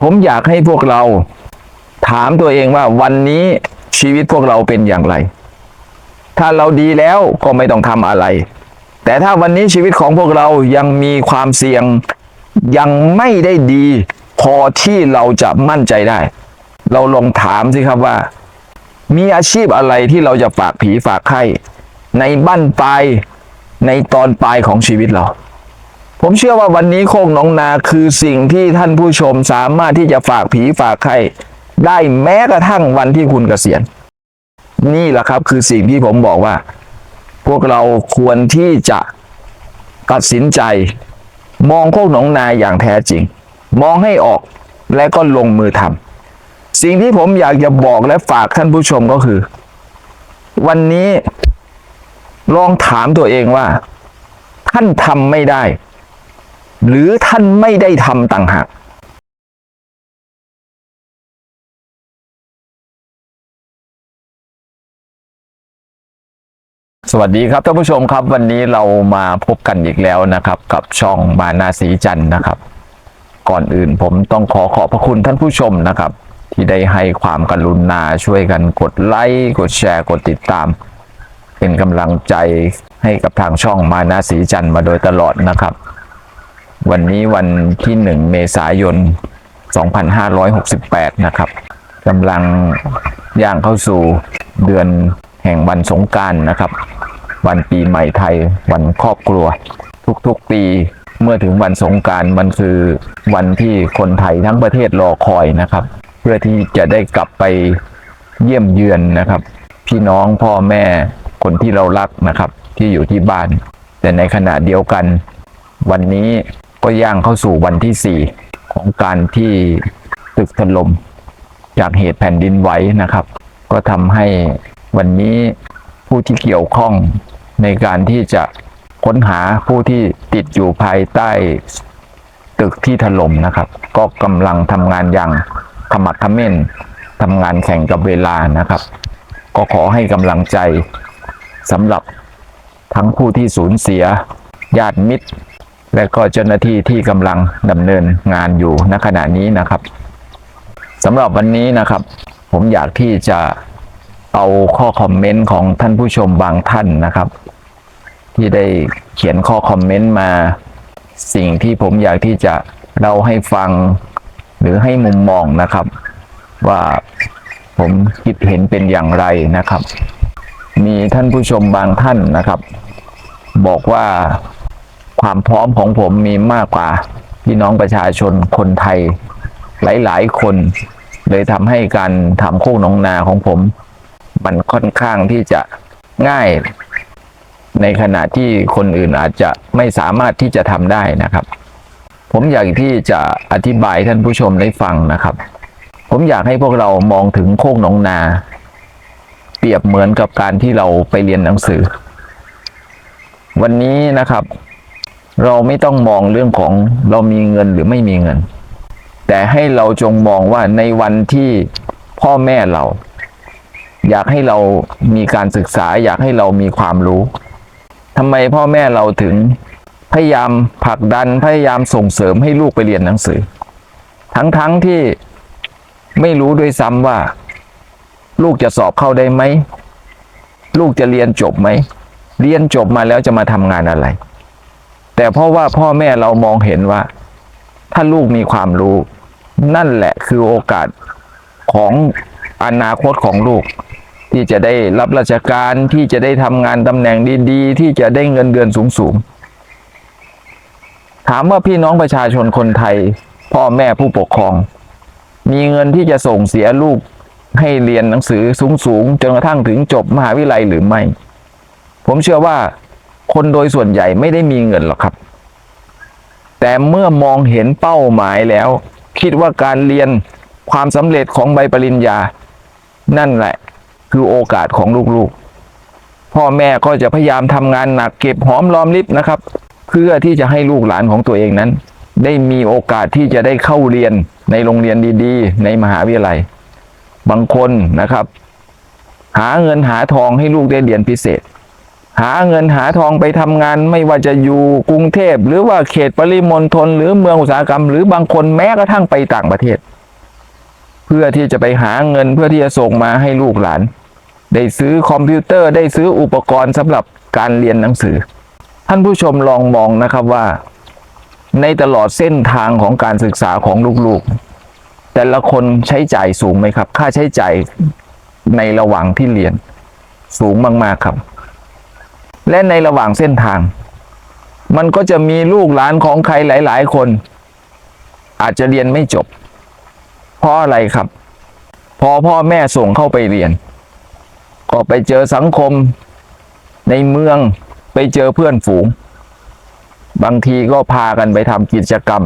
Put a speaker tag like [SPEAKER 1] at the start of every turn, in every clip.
[SPEAKER 1] ผมอยากให้พวกเราถามตัวเองว่าวันนี้ชีวิตพวกเราเป็นอย่างไร ถ้าเราดีแล้วก็ไม่ต้องทำอะไร แต่ถ้าวันนี้ชีวิตของพวกเรายังมีความเสี่ยงยังไม่ได้ดี พอที่เราจะมั่นใจได้ เราลองถามสิครับว่า มีอาชีพอะไรที่เราจะฝากผีฝากไข้ในบั้นปลายในตอนปลายของชีวิตเรา ผมเชื่อว่าวันนี้โคกหนองนาคือสิ่งที่ท่านผู้ชมสามารถที่จะฝากผีฝากไข้ได้แม้กระทั่งวันที่คุณเกษียณ นี่แหละครับคือสิ่งที่ผมบอกว่า พวกเราควรที่จะตัดสินใจ มองโคกหนองนาอย่างแท้จริง มองให้ออกและก็ลงมือทำสิ่งที่ผมอยากจะบอกและฝากท่านผู้ชมก็คือ วันนี้ลองถามตัวเองว่า ท่านทำไม่ได้ หรือท่านไม่ได้ทำต่างหากสวัสดีครับท่านผู้ชมครับวันนี้เรามาพบกันอีกแล้วนะครับ กับช่องมานาสีจันนะครับ ก่อนอื่นผมต้องขอขอบพระคุณท่านผู้ชมนะครับ ที่ได้ให้ความกรุณาช่วยกันกดไลค์กดแชร์กดติดตาม เป็นกำลังใจให้กับทางช่องมานาสีจันมาโดยตลอดนะครับ วันนี้วันที่ 1 เมษายน 2568 นะครับกำลังย่างเข้าสู่เดือนแห่งวันสงการนะครับ วันปีใหม่ไทย วันครอบครัว ทุกๆปีเมื่อถึงวันสงการมันคือวันที่คนไทยทั้งประเทศรอคอยนะครับ เพื่อที่จะได้กลับไปเยี่ยมเยือนนะครับ พี่น้องพ่อแม่คนที่เรารักนะครับ ที่อยู่ที่บ้าน แต่ในขณะเดียวกัน วันนี้ ก็ย่างเข้าสู่วันที่ 4 ของการที่ตึกถล่มจากเหตุแผ่นดินไหวนะครับ ก็ทำให้วันนี้ผู้ที่เกี่ยวข้องในการที่จะค้นหาผู้ที่ติดอยู่ภายใต้ตึกที่ถล่มนะครับ ก็กำลังทำงานอย่างขมักขม้นทำงานแข่งกับเวลานะครับ ก็ขอให้กำลังใจสำหรับทั้งผู้ที่สูญเสียญาติมิตร และก็เจ้าหน้าที่ที่กำลังดำเนินงานอยู่ณขณะนี้นะครับสำหรับวันนี้นะครับ ผมอยากที่จะเอาข้อคอมเมนต์ของท่านผู้ชมบางท่านนะครับ ที่ได้เขียนข้อคอมเมนต์มาสิ่งที่ผมอยากที่จะเล่าให้ฟังหรือให้มุมมองนะครับ ว่าผมคิดเห็นเป็นอย่างไรนะครับ มีท่านผู้ชมบางท่านนะครับ บอกว่า ความพร้อมของผมมีมากกว่าพี่น้องประชาชนคนไทย หลาย ๆ คน เลยทำให้การทำโคกหนองนาของผม มันค่อนข้างที่จะง่าย ในขณะที่คนอื่นอาจจะไม่สามารถที่จะทำได้นะครับ ผมอยากที่จะอธิบายท่านผู้ชมได้ฟังนะครับ ผมอยากให้พวกเรามองถึงโคกหนองนา เปรียบเหมือนกับการที่เราไปเรียนหนังสือ วันนี้นะครับ เราไม่ต้องมองเรื่องของเรามีเงินหรือไม่มีเงิน แต่ให้เราจงมองว่าในวันที่พ่อแม่เรา อยากให้เรามีการศึกษา อยากให้เรามีความรู้ทำไมพ่อแม่เราถึงพยายามผลักดันพยายามส่งเสริมให้ลูกไปเรียนหนังสือ ทั้งๆทที่ไม่รู้ด้วยซ้ำว่า ลูกจะสอบเข้าได้ไหม ลูกจะเรียนจบไหม เรียนจบมาแล้วจะมาทำงานอะไร แต่เพราะว่าพ่อแม่เรามองเห็นว่า ถ้าลูกมีความรู้ นั่นแหละคือโอกาสของอนาคตของลูก ที่จะได้รับราชการที่จะได้ทำงานตำแหน่งดีๆ ที่จะได้เงินเดือนสูงๆ ถามว่าพี่น้องประชาชนคนไทย พ่อแม่ผู้ปกครอง มีเงินที่จะส่งเสียลูกให้เรียนหนังสือสูงๆจนกระทั่งถึงจบมหาวิทยาลัยหรือไม่ ผมเชื่อว่า คนโดยส่วนใหญ่ไม่ได้มีเงินหรอกครับ แต่เมื่อมองเห็นเป้าหมายแล้ว คิดว่าการเรียนความสำเร็จของใบปริญญา นั่นแหละ คือโอกาสของลูกๆ พ่อแม่ก็จะพยายามทำงานหนักเก็บหอมรอมริบนะครับ เพื่อที่จะให้ลูกหลานของตัวเองนั้น ได้มีโอกาสที่จะได้เข้าเรียนในโรงเรียนดีๆ ในมหาวิทยาลัย บางคนนะครับ หาเงินหาทองให้ลูกได้เรียนพิเศษ หาเงินหาทองไปทำงานไม่ว่าจะอยู่กรุงเทพ หรือว่าเขตปริมณฑลหรือเมืองอุตสาหกรรม หรือบางคนแม้กระทั่งไปต่างประเทศ เพื่อที่จะไปหาเงินเพื่อที่จะส่งมาให้ลูกหลาน ได้ซื้อคอมพิวเตอร์ได้ซื้ออุปกรณ์สำหรับการเรียนหนังสือ ท่านผู้ชมลองมองนะครับว่า ในตลอดเส้นทางของการศึกษาของลูกๆ แต่ละคนใช้จ่ายสูงไหมครับ ค่าใช้จ่ายในระหว่างที่เรียนสูงมากๆครับ และในระหว่างเส้นทาง มันก็จะมีลูกหลานของใครหลาย ๆ คน อาจจะเรียนไม่จบ เพราะอะไรครับ พอพ่อแม่ส่งเข้าไปเรียน ก็ไปเจอสังคม ในเมืองไปเจอเพื่อนฝูง บางทีก็พากันไปทำกิจกรรม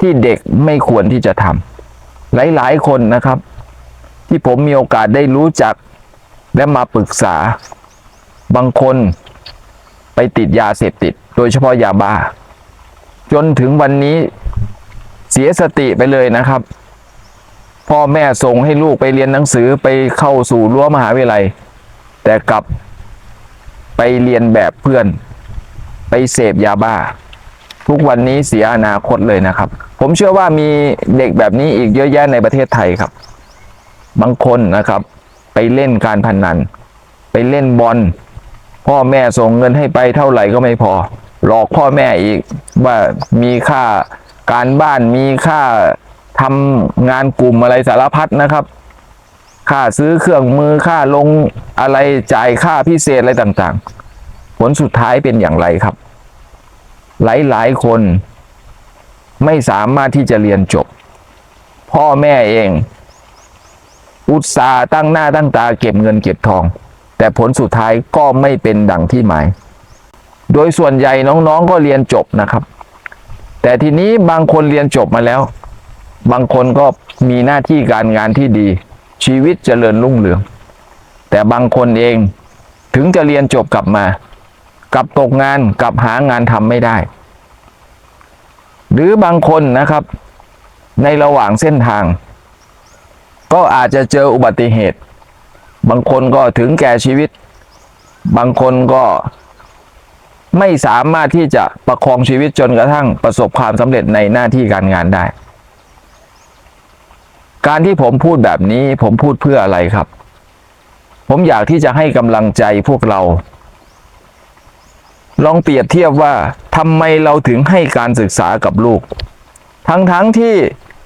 [SPEAKER 1] ที่เด็กไม่ควรที่จะทำหลายๆ คนนะครับ ที่ผมมีโอกาสได้รู้จักและมาปรึกษา บางคนไปติดยาเสพติด โดยเฉพาะยาบ้า จนถึงวันนี้เสียสติไปเลยนะครับ พ่อแม่ส่งให้ลูกไปเรียนหนังสือไปเข้าสู่รั้วมหาวิทยาลัย แต่กลับไปเรียนแบบเพื่อน ไปเสพยาบ้า ทุกวันนี้เสียอนาคตเลยนะครับ ผมเชื่อว่ามีเด็กแบบนี้อีกเยอะแยะในประเทศไทยครับ บางคนนะครับ ไปเล่นการพนนัน ไปเล่นบอล พ่อแม่ส่งเงินให้ไปเท่าไหร่ก็ไม่พอ หลอกพ่อแม่อีกว่ามีค่าการบ้านมีค่าทำงานกลุ่มอะไรสารพัดนะครับ ค่าซื้อเครื่องมือค่าลงอะไรจ่ายค่าพิเศษอะไรต่างๆ ผลสุดท้ายเป็นอย่างไรครับ หลายๆคนไม่สามารถที่จะเรียนจบ พ่อแม่เอง อุตสาห์ตั้งหน้าตั้งตาเก็บเงินเก็บทอง แต่ผลสุดท้ายก็ไม่เป็นดังที่หมาย โดยส่วนใหญ่น้องๆก็เรียนจบนะครับ แต่ทีนี้บางคนเรียนจบมาแล้ว บางคนก็มีหน้าที่การงานที่ดี ชีวิตเจริญรุ่งเรือง แต่บางคนเองถึงจะเรียนจบกลับมากลับตกงานกลับหางานทำไม่ได้ หรือบางคนนะครับ ในระหว่างเส้นทาง ก็อาจจะเจออุบัติเหตุ บางคนก็ถึงแก่ชีวิต บางคนก็ไม่สามารถที่จะประคองชีวิตจนกระทั่งประสบความสำเร็จในหน้าที่การงานได้ การที่ผมพูดแบบนี้ผมพูดเพื่ออะไรครับ ผมอยากที่จะให้กำลังใจพวกเรา ลองเปรียบเทียบว่าทำไมเราถึงให้การศึกษากับลูก ทั้งๆทที่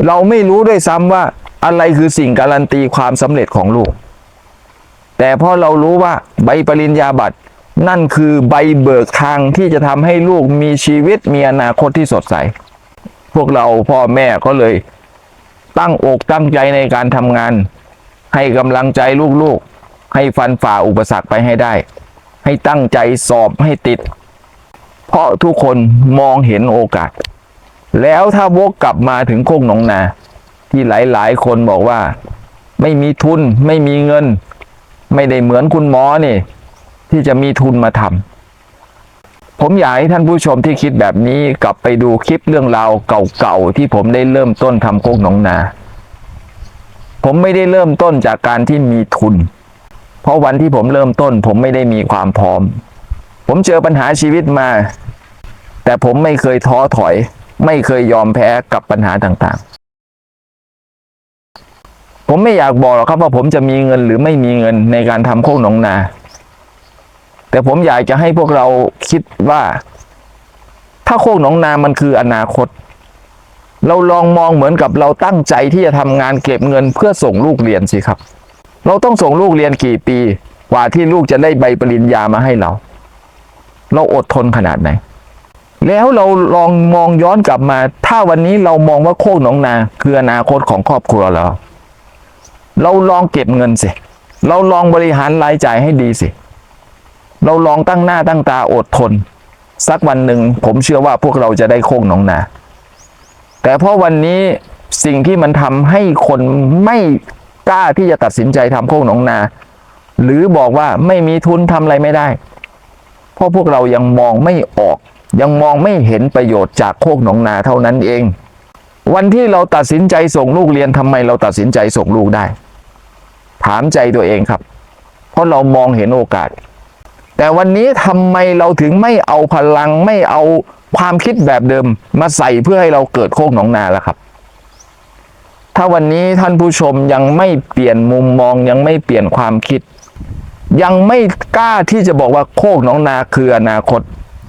[SPEAKER 1] เราไม่รู้ด้วยซ้ำว่าอะไรคือสิ่งการันตีความสำเร็จของลูก แต่พอเรารู้ว่าใบปริญญาบัตร นั่นคือใบเบิกทางที่จะทำให้ลูกมีชีวิตมีอนาคตที่สดใส พวกเราพ่อแม่ก็เลย ตั้งอกตั้งใจในการทำงาน ให้กำลังใจลูกๆ ให้ฟันฝ่าอุปสรรคไปให้ได้ ให้ตั้งใจสอบให้ติด เพราะทุกคนมองเห็นโอกาส แล้วถ้าวกกลับมาถึงโคกหนองนา ที่หลายๆ คนบอกว่า ไม่มีทุนไม่มีเงิน ไม่ได้เหมือนคุณหมอนี่ ที่จะมีทุนมาทำผมอยากให้ท่านผู้ชมที่คิดแบบนี้กลับไปดูคลิปเรื่องราวเก่าๆที่ผมได้เริ่มต้นทำโคกหนองนา ผมไม่ได้เริ่มต้นจากการที่มีทุน เพราะวันที่ผมเริ่มต้น ผมไม่ได้มีความพร้อม ผมเจอปัญหาชีวิตมา แต่ผมไม่เคยท้อถอย ไม่เคยยอมแพ้กับปัญหาต่างๆ ผมไม่อยากบอกหรอกครับว่าผมจะมีเงินหรือไม่มีเงินในการทำโคกหนองนา แต่ผมอยากจะให้พวกเราคิดว่า ถ้าโคกหนองนามันคืออนาคต เราลองมองเหมือนกับเราตั้งใจที่จะทำงานเก็บเงินเพื่อส่งลูกเรียนสิครับ เราต้องส่งลูกเรียนกี่ปี กว่าที่ลูกจะได้ใบปริญญามาให้เรา เราอดทนขนาดไหนแล้วเราลองมองย้อนกลับมา ถ้าวันนี้เรามองว่าโคกหนองนา คืออนาคตของครอบครัวเรา เราลองเก็บเงินสิ เราลองบริหารรายจ่ายให้ดีสิ เราลองตั้งหน้าตั้งตาอดทน สักวันหนึ่งผมเชื่อว่าพวกเราจะได้โคกหนองนา แต่เพราะวันนี้สิ่งที่มันทำให้คนไม่กล้าที่จะตัดสินใจทำโคกหนองนา หรือบอกว่าไม่มีทุนทำอะไรไม่ได้ เพราะพวกเรายังมองไม่ออก ยังมองไม่เห็นประโยชน์จากโคกหนองนาเท่านั้นเอง วันที่เราตัดสินใจส่งลูกเรียนทำไมเราตัดสินใจส่งลูกได้ ถามใจตัวเองครับ เพราะเรามองเห็นโอกาส แต่วันนี้ทำไมเราถึงไม่เอาพลังไม่เอาความคิดแบบเดิมมาใส่เพื่อให้เราเกิดโคกหนองนาล่ะครับ ถ้าวันนี้ท่านผู้ชมยังไม่เปลี่ยนมุมมองยังไม่เปลี่ยนความคิด ยังไม่กล้าที่จะบอกว่าโคกหนองนาคืออนาคต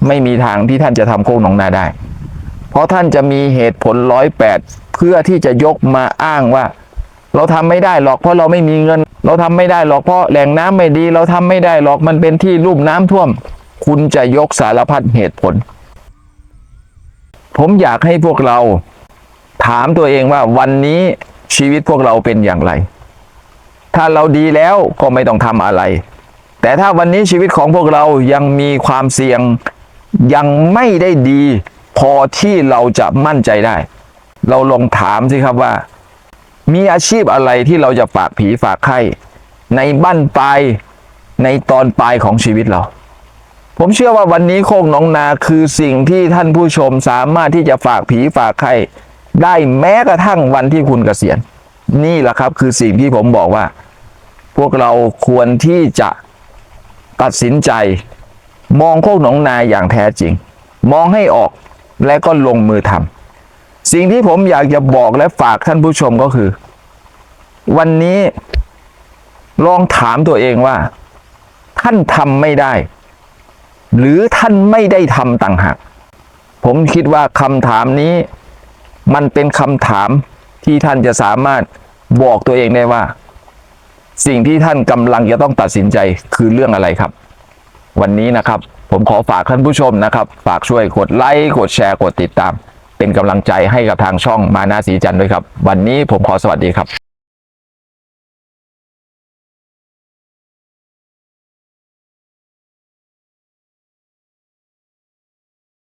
[SPEAKER 1] ไม่มีทางที่ท่านจะทำโคกหนองนาได้ เพราะท่านจะมีเหตุผลร้อยแปดเพื่อที่จะยกมาอ้างว่า เราทำไม่ได้หรอกเพราะเราไม่มีเงิน เราทำไม่ได้หรอกเพราะแหล่งน้ำไม่ดี เราทำไม่ได้หรอกมันเป็นที่ลุ่มน้ำท่วม คุณจะยกสารพัดเหตุผล ผมอยากให้พวกเรา ถามตัวเองว่าวันนี้ชีวิตพวกเราเป็นอย่างไร ถ้าเราดีแล้วก็ไม่ต้องทำอะไร แต่ถ้าวันนี้ชีวิตของพวกเรายังมีความเสี่ยงยังไม่ได้ดี พอที่เราจะมั่นใจได้ เราลองถามสิครับว่า มีอาชีพอะไรที่เราจะฝากผีฝากไข้ ในบั้นปลายในตอนปลายของชีวิตเรา ผมเชื่อว่าวันนี้โคกหนองนาคือสิ่งที่ท่านผู้ชมสามารถที่จะฝากผีฝากไข้ ได้แม้กระทั่งวันที่คุณเกษียณ นี่แหละครับคือสิ่งที่ผมบอกว่า พวกเราควรที่จะตัดสินใจ มองโคกหนองนาอย่างแท้จริง มองให้ออกและก็ลงมือทำ สิ่งที่ผมอยากจะบอกและฝากท่านผู้ชมก็คือ วันนี้ลองถามตัวเองว่า ท่านทำไม่ได้ หรือท่านไม่ได้ทำต่างหากผมคิดว่าคำถามนี้ มันเป็นคำถามที่ท่านจะสามารถบอกตัวเองได้ว่า สิ่งที่ท่านกำลังจะต้องตัดสินใจคือเรื่องอะไรครับ วันนี้นะครับ ผมขอฝากท่านผู้ชมนะครับ ฝากช่วยกดไลค์กดแชร์กดติดตาม เป็นกำลังใจให้กับทางช่องมานาสีจันทร์ด้วยครับ วันนี้ผมขอสวัสดีครับ